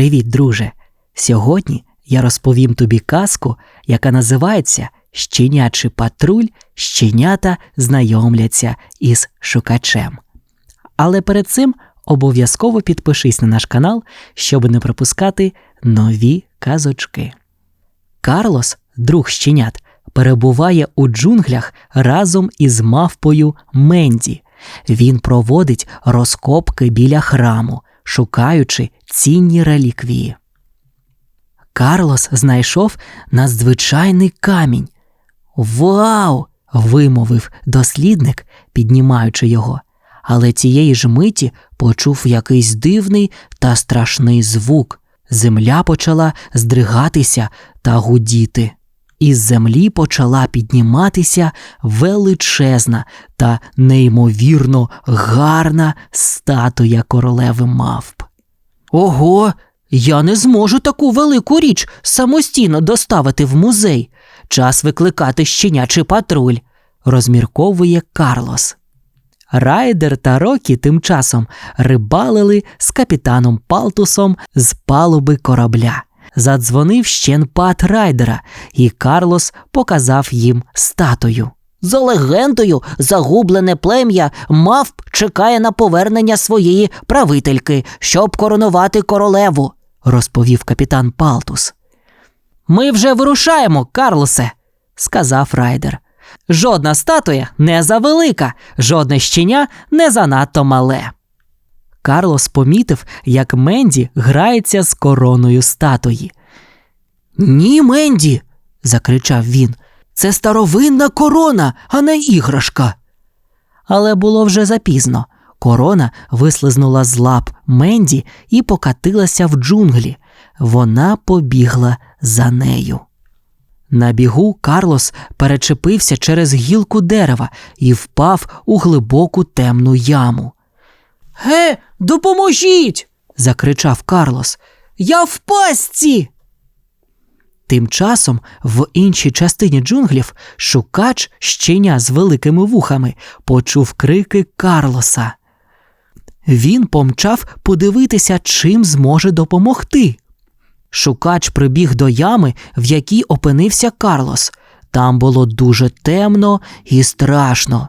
Привіт, друже! Сьогодні я розповім тобі казку, яка називається Щенячий патруль, щенята знайомляться із шукачем. Але перед цим обов'язково підпишись на наш канал, щоб не пропускати нові казочки. Карлос, друг щенят, перебуває у джунглях разом із мавпою Менді. Він проводить розкопки біля храму, шукаючи цінні реліквії. Карлос знайшов надзвичайний камінь. Вау! вимовив дослідник, піднімаючи його. Але цієї ж миті почув якийсь дивний та страшний звук. Земля почала здригатися та гудіти. Із землі почала підніматися величезна та неймовірно гарна статуя королеви мавп. Ого, я не зможу таку велику річ самостійно доставити в музей. Час викликати щенячий патруль, розмірковує Карлос. Райдер та Рокі тим часом рибалили з капітаном Палтусом з палуби корабля. Задзвонив щенпад райдера, і Карлос показав їм статую. За легендою, загублене плем'я мавп чекає на повернення своєї правительки, щоб коронувати королеву. розповів капітан Палтус. Ми вже вирушаємо, Карлосе, сказав райдер. Жодна статуя не завелика, жодне щеня не занадто мале. Карлос помітив, як Менді грається з короною статуї. Ні, Менді. закричав він. Це старовинна корона, а не іграшка. Але було вже запізно. Корона вислизнула з лап Менді і покатилася в джунглі. Вона побігла за нею. На бігу Карлос перечепився через гілку дерева і впав у глибоку темну яму. Ге, допоможіть. закричав Карлос. Я в пастці. Тим часом в іншій частині джунглів шукач щеня з великими вухами почув крики Карлоса. Він помчав подивитися, чим зможе допомогти. Шукач прибіг до ями, в якій опинився Карлос. Там було дуже темно і страшно.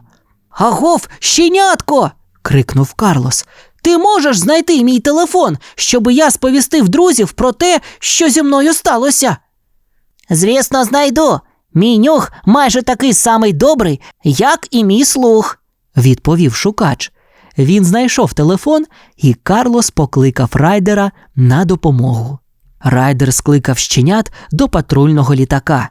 Агов, щенятко. крикнув Карлос. Ти можеш знайти мій телефон, щоб я сповістив друзів про те, що зі мною сталося. Звісно, знайду. Мій нюх майже такий самий добрий, як і мій слух. відповів шукач. Він знайшов телефон, і Карлос покликав райдера на допомогу. Райдер скликав щенят до патрульного літака.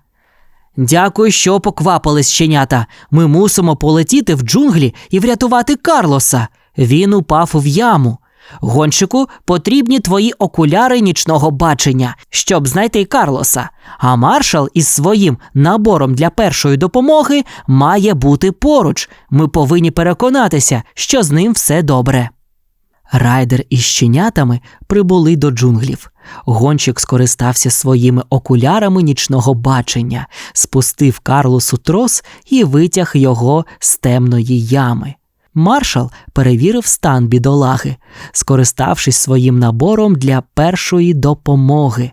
Дякую, що поквапились щенята. Ми мусимо полетіти в джунглі і врятувати Карлоса. Він упав в яму. Гонщику потрібні твої окуляри нічного бачення, щоб знайти Карлоса. А маршал із своїм набором для першої допомоги має бути поруч. Ми повинні переконатися, що з ним все добре. Райдер із щенятами прибули до джунглів. Гонщик скористався своїми окулярами нічного бачення, спустив Карлосу трос і витяг його з темної ями. Маршал перевірив стан бідолаги, скориставшись своїм набором для першої допомоги.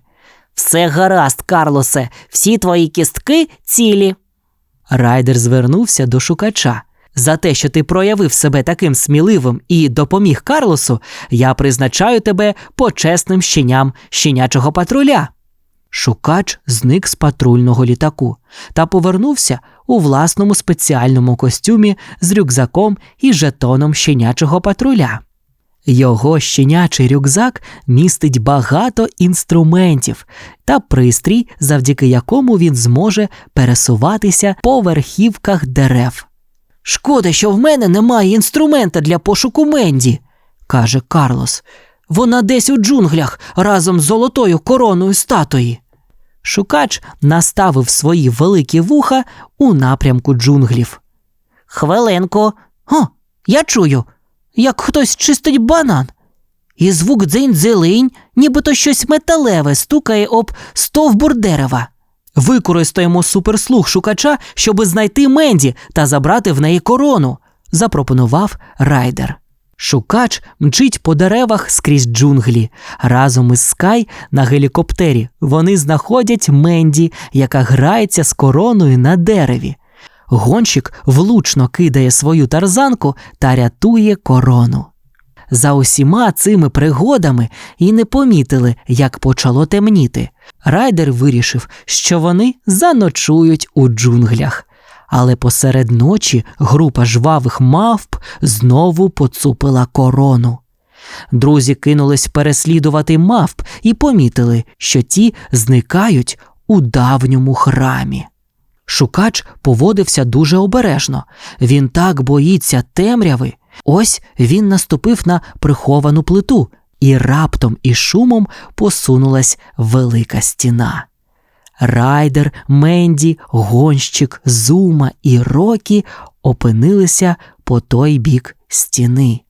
Все гаразд, Карлосе, всі твої кістки цілі. Райдер звернувся до шукача. За те, що ти проявив себе таким сміливим і допоміг Карлосу, я призначаю тебе почесним щеням щенячого патруля. Шукач зник з патрульного літаку та повернувся у власному спеціальному костюмі з рюкзаком і жетоном щенячого патруля. Його щенячий рюкзак містить багато інструментів та пристрій, завдяки якому він зможе пересуватися по верхівках дерев. Шкода, що в мене немає інструмента для пошуку Менді, каже Карлос. Вона десь у джунглях разом з золотою короною статуї. Шукач наставив свої великі вуха у напрямку джунглів. Хвилинку. О, я чую, як хтось чистить банан. І звук дзинь-дзелинь, нібито щось металеве стукає об стовбур дерева. Використаємо суперслух шукача, щоби знайти Менді та забрати в неї корону, запропонував райдер. Шукач мчить по деревах скрізь джунглі. Разом із Скай на гелікоптері вони знаходять Менді, яка грається з короною на дереві. Гонщик влучно кидає свою тарзанку та рятує корону. За усіма цими пригодами і не помітили, як почало темніти. Райдер вирішив, що вони заночують у джунглях. Але посеред ночі група жвавих мавп знову поцупила корону. Друзі кинулись переслідувати мавп і помітили, що ті зникають у давньому храмі. Шукач поводився дуже обережно. Він так боїться темряви. Ось він наступив на приховану плиту, і раптом і шумом посунулась велика стіна. Райдер, Менді, гонщик, Зума і Рокі опинилися по той бік стіни.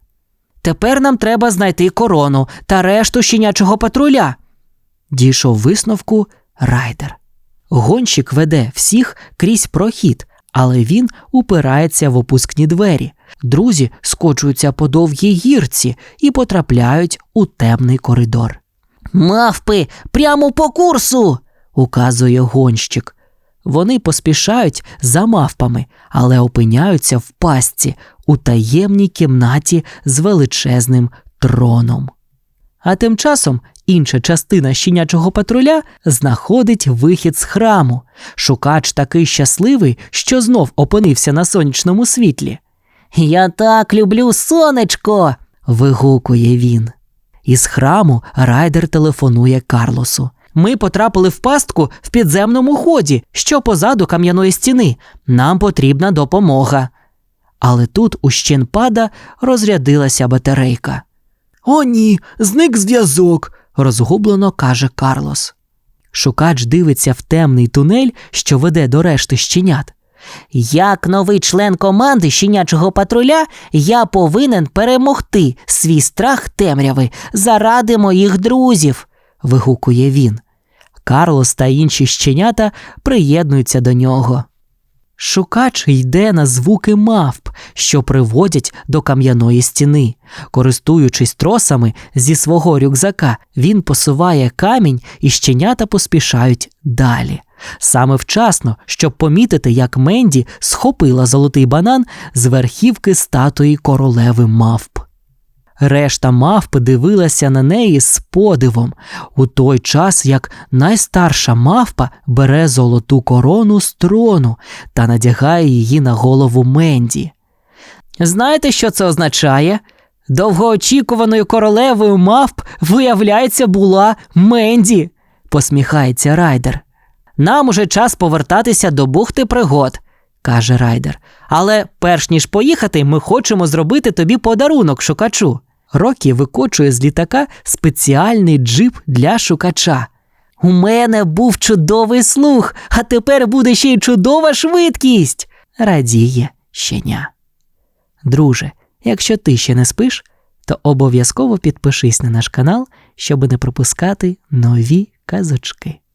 Тепер нам треба знайти корону та решту щенячого патруля. Дійшов висновку Райдер. Гонщик веде всіх крізь прохід, але він упирається в опускні двері. Друзі скочуються по довгій гірці і потрапляють у темний коридор. Мавпи, прямо по курсу. Указує гонщик. Вони поспішають за мавпами, але опиняються в пастці у таємній кімнаті з величезним троном. А тим часом інша частина щенячого патруля знаходить вихід з храму. Шукач такий щасливий, що знов опинився на сонячному світлі. Я так люблю сонечко. вигукує він. Із храму райдер телефонує Карлосу. Ми потрапили в пастку в підземному ході, що позаду кам'яної стіни. Нам потрібна допомога. Але тут у щенпада розрядилася батарейка. О, ні, зник зв'язок, розгублено каже Карлос. Шукач дивиться в темний тунель, що веде до решти щенят. Як новий член команди щенячого патруля, я повинен перемогти свій страх темряви заради моїх друзів. Вигукує він. Карлос та інші щенята приєднуються до нього. Шукач йде на звуки мавп, що приводять до кам'яної стіни. Користуючись тросами зі свого рюкзака, він посуває камінь і щенята поспішають далі. Саме вчасно, щоб помітити, як Менді схопила золотий банан з верхівки статуї королеви мавп. Решта мавп дивилася на неї з подивом, у той час як найстарша мавпа бере золоту корону з трону та надягає її на голову Менді. Знаєте, що це означає? Довгоочікуваною королевою мавп, виявляється, була Менді, посміхається Райдер. Нам уже час повертатися до бухти пригод, каже Райдер. Але перш ніж поїхати, ми хочемо зробити тобі подарунок шукачу. Рокі викочує з літака спеціальний джип для шукача. У мене був чудовий слух, а тепер буде ще й чудова швидкість. Радіє щеня. Друже, якщо ти ще не спиш, то обов'язково підпишись на наш канал, щоб не пропускати нові казочки.